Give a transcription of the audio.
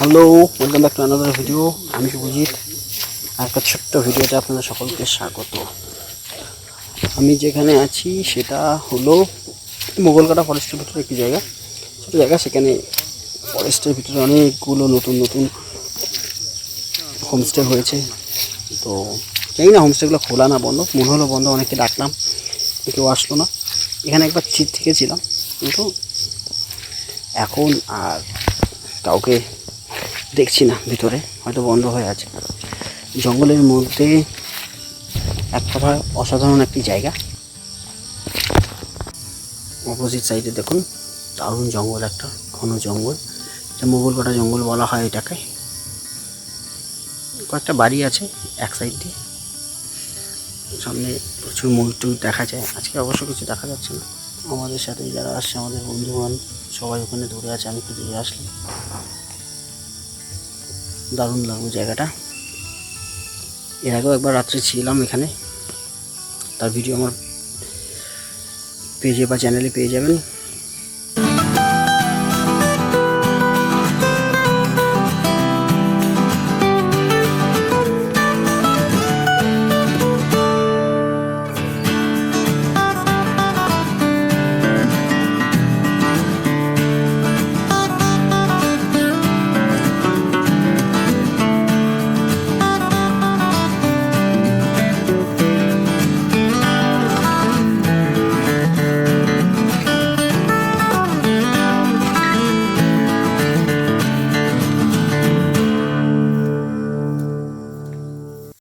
Hello welcome back to another video আমি শুভজিৎ। আর একটা ছোট্ট ভিডিওতে আপনাদের সকলকে স্বাগত। আমি যেখানে আছি, সেটা হলো মোগলকাটা ফরেস্টের ভিতরে একটি জায়গা। ছোটো জায়গা, সেখানে ফরেস্টের ভিতরে অনেকগুলো নতুন নতুন হোমস্টে হয়েছে। তো জানি না হোমস্টেগুলো খোলা না বন্ধ। মনে হলো বন্ধ অনেকে ডাকলাম। কেউ আসলো না। এখানে একবার চিট থেকেছিলাম, কিন্তু এখন আর কাউকে দেখছি না ভিতরে, হয়তো বন্ধ হয়ে আছে। জঙ্গলের মধ্যে এক কথা অসাধারণ একটি জায়গা। অপোজিট সাইডে দেখুন, দারুণ জঙ্গল একটা, ঘন জঙ্গল। যে মোগলকোটা জঙ্গল বলা হয় এটাকে। কয়েকটা বাড়ি আছে এক সাইড দিয়ে। সামনে প্রচুর ময়ূর দেখা যায়। আজকে অবশ্য কিছু দেখা যাচ্ছে না। আমাদের সাথে যারা আসছে, আমাদের বন্ধুবান সবাই ওখানে দূরে আছে, আমি একটু দূরে আসলাম। দারুণ লাগবে জায়গাটা। এর আগেও একবার রাত্রে ছিলাম এখানে। তার ভিডিও আমার পেজে বা চ্যানেলে পেয়ে যাবেন।